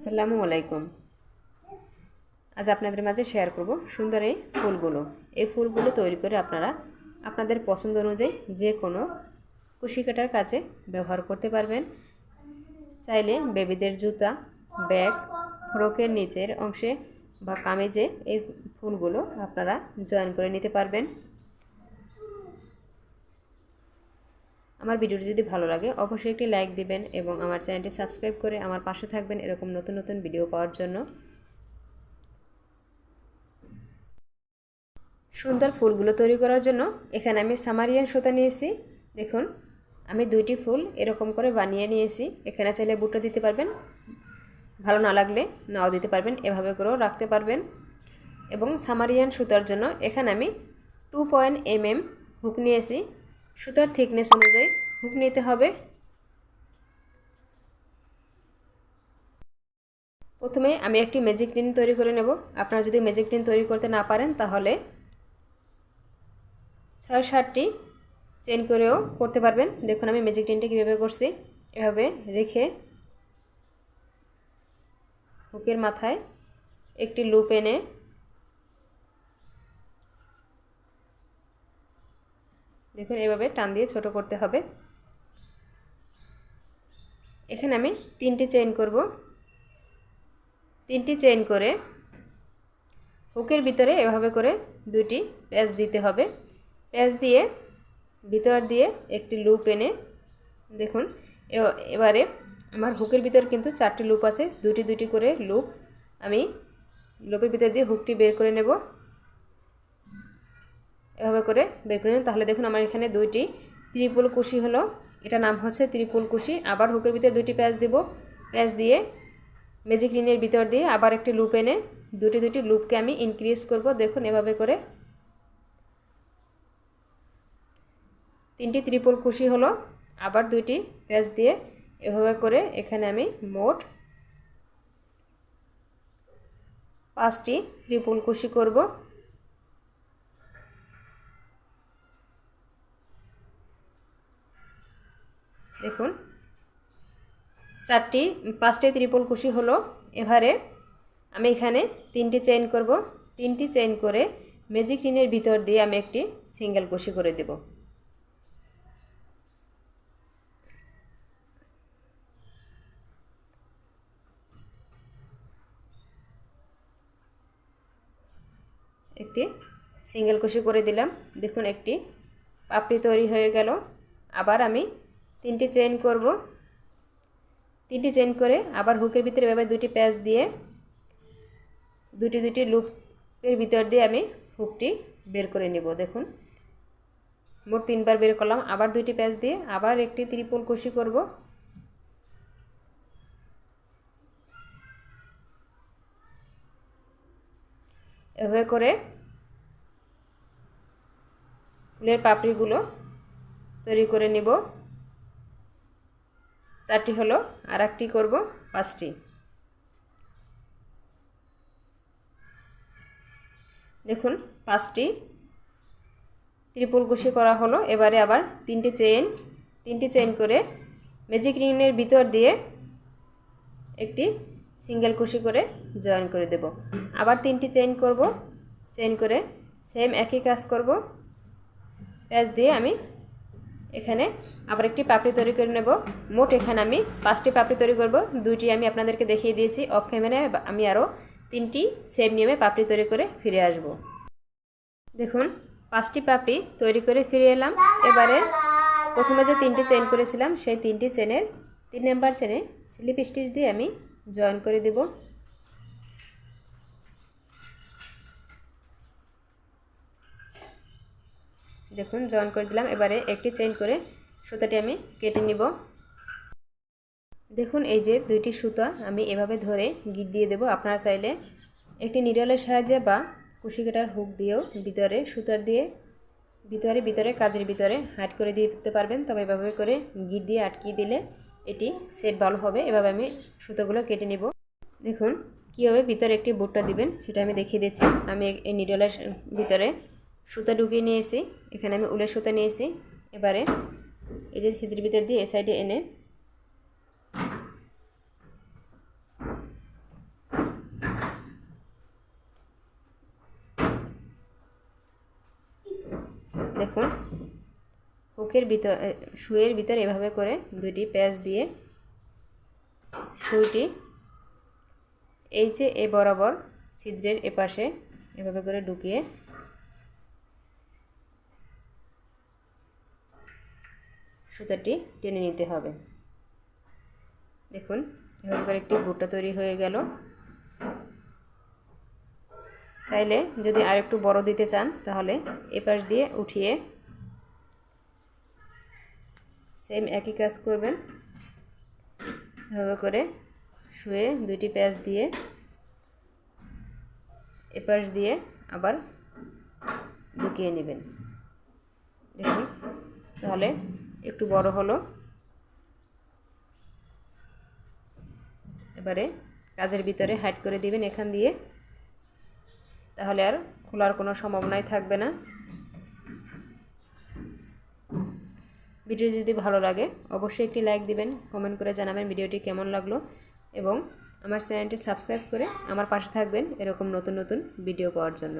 আসসালামু আলাইকুম। আজ আপনাদের মাঝে শেয়ার করব সুন্দর এই ফুলগুলো। এই ফুলগুলো তৈরি করে আপনারা আপনাদের পছন্দ অনুযায়ী যে কোনো কুশি কাটার কাজে ব্যবহার করতে পারবেন। চাইলে বেবিদের জুতা ব্যাগ ফ্রকের নিচের অংশে বা কামেজে এই ফুলগুলো আপনারা জয়েন করে নিতে পারবেন। আমার ভিডিওটি যদি ভালো লাগে, অবশ্যই একটি লাইক দিবেন এবং আমার চ্যানেলটি সাবস্ক্রাইব করে আমার পাশে থাকবেন এরকম নতুন নতুন ভিডিও পাওয়ার জন্য। সুন্দর ফুলগুলো তৈরি করার জন্য এখানে আমি সামারিয়ান সুতা নিয়েছি। দেখুন, আমি দুইটি ফুল এরকম করে বানিয়ে নিয়েছি। এখানে চাইলে বুটো দিতে পারবেন, ভালো না লাগলে নাও দিতে পারবেন, এভাবে করেও রাখতে পারবেন। এবং সামারিয়ান সুতার জন্য এখানে আমি two point M M hook নিয়েছি। সুতার থিকনেস অনুযায়ী হুক নিতে হবে। প্রথমে আমি একটি ম্যাজিক টিন তৈরি করে নেব। আপনারা যদি ম্যাজিক টিন তৈরি করতে না পারেন, তাহলে ছয় সাতটি চেন করেও করতে পারবেন। দেখুন, আমি ম্যাজিক টিনটি কীভাবে করছি। এভাবে রেখে হুকের মাথায় একটি লুপ এনে দেখুন এভাবে টান দিয়ে ছোট করতে হবে। এখানে আমি তিনটি চেইন করব। তিনটি চেইন করে হুকের ভিতরে এভাবে করে দুটি প্যাচ দিতে হবে। প্যাচ দিয়ে ভিতর দিয়ে একটি লুপ এনে দেখুন এবারে আমার হুকের ভিতর কিন্তু চারটি লুপ আছে। দুটি দুটি করে লুপ আমি লুপের ভিতর দিয়ে হুকটি বের করে নেব। এভাবে করে বের করে নেব তাহলে দেখুন আমার এখানে দুইটি ত্রিপুল কুশি হলো। এটা নাম হচ্ছে ত্রিপুল কুশি। আবার হুকের ভিতরে দুটি প্যাচ দিব। প্যাচ দিয়ে ম্যাজিক রিনের ভিতর দিয়ে আবার একটি লুপ এনে দুটি দুটি লুপকে আমি ইনক্রিজ করব। দেখুন এভাবে করে তিনটি ত্রিপুল কুশি হলো। আবার দুইটি প্যাচ দিয়ে এভাবে করে এখানে আমি মোট পাঁচটি ত্রিপুল কুশি করব। দেখুন। চারটি, পাঁচটি ত্রিপল কুশি হলো এবারে আমি এখানে তিনটি চেইন করব। তিনটি চেইন করে ম্যাজিক টিনের ভিতর দিয়ে আমি একটি সিঙ্গেল কুশি করে দেব। একটি সিঙ্গেল কুশি করে দিলাম। দেখুন, একটি পাপড়ি তৈরি হয়ে গেল। আবার আমি তিনটি চেইন করব। তিনটি চেইন করে আবার হুকের ভিতরে এভাবে দুটি প্যাচ দিয়ে দুটি দুটি লুপের ভিতর দিয়ে আমি হুকটি বের করে নেব, দেখুন। মোট তিনবার বের করলাম, আবার দুইটি প্যাচ দিয়ে আবার একটি ত্রিপল কুশি করব। এভাবে করে ফুলের পাপড়িগুলো তৈরি করে নেব। চারটি হলো, আর একটি করব পাঁচটি। দেখুন, পাঁচটি। ত্রিপুল কুশি করা হলো, এবারে আবার তিনটি চেইন তিনটি চেইন করে ম্যাজিক রিংয়ের ভিতর দিয়ে একটি সিঙ্গেল কুশি করে জয়েন করে দেব। আবার তিনটি চেইন করব, চেইন করে সেম একই কাজ করব। প্যাচ দিয়ে আমি এখানে আবার একটি পাপড়ি তৈরি করে নেব। মোট এখানে আমি পাঁচটি পাপড়ি তৈরি করব। দুইটি আমি আপনাদেরকে দেখিয়ে দিয়েছি। অফ ক্যামেরায় আমি আরও তিনটি সেম নিয়মে পাপড়ি তৈরি করে ফিরে আসব। দেখুন, পাঁচটি পাপড়ি তৈরি করে ফিরে এলাম। এবারে প্রথমে যে তিনটি চেন করেছিলাম, সেই তিনটি চেনের তিন নাম্বার চেনে স্লিপ স্টিচ দিয়ে আমি জয়েন করে দেব। দেখুন, জয়েন করে দিলাম। এবারে একটি চেইন করে সুতাটি আমি কেটে নিব। দেখুন, এই যে দুইটি সুতা আমি এভাবে ধরে গিট দিয়ে দেব। আপনারা চাইলে একটি নিডলের সাহায্যে বা কুশি কাটার হুক দিয়েও ভিতরে সুতার দিয়ে ভিতরে ভিতরে, কাজের ভিতরে হাট করে দিতে পারবেন। তবে এভাবে করে গিট দিয়ে আটকিয়ে দিলে এটি সেট ভালো হবে। এভাবে আমি সুতোগুলো কেটে নিব। দেখুন, কীভাবে ভিতরে একটি বুটটা দিবেন সেটা আমি দেখিয়ে দিচ্ছি। আমি এই নিডলের ভিতরে সুতা ঢুকিয়ে নিয়েছি। এখানে আমি উলের সুতা নিয়েছি। এবারে এই যে ছিদ্রের ভিতর দিয়ে এ সাইডে এনে দেখুন, হুকের ভিতর শুয়ের ভিতর এভাবে করে দুটি প্যাঁচ দিয়ে শুইটি এই যে এ বরাবর ছিদ্রের এপাশে এভাবে করে ঢুকিয়ে সুতাটি টেনে নিতে হবে। দেখুন, এভাবে করে একটি বুটটা তৈরি হয়ে গেল। চাইলে যদি আর একটু বড় দিতে চান, তাহলে এপাশ দিয়ে উঠিয়ে সেম একই কাজ করবেন। এভাবে করে শুয়ে দুইটি প্যাচ দিয়ে এপাশ দিয়ে আবার ঢুকিয়ে নেবেন। দেখুন, তাহলে একটু বড় হলো। এবারে কাজের ভিতরে হাইড করে দিবেন এখান দিয়ে। তাহলে আর খোলার কোনো সম্ভাবনাই থাকবে না। ভিডিও যদি ভালো লাগে, অবশ্যই একটি লাইক দিবেন কমেন্ট করে জানাবেন ভিডিওটি কেমন লাগল এবং আমার চ্যানেলটি সাবস্ক্রাইব করে আমার পাশে থাকবেন এরকম নতুন নতুন ভিডিও পাওয়ার জন্য।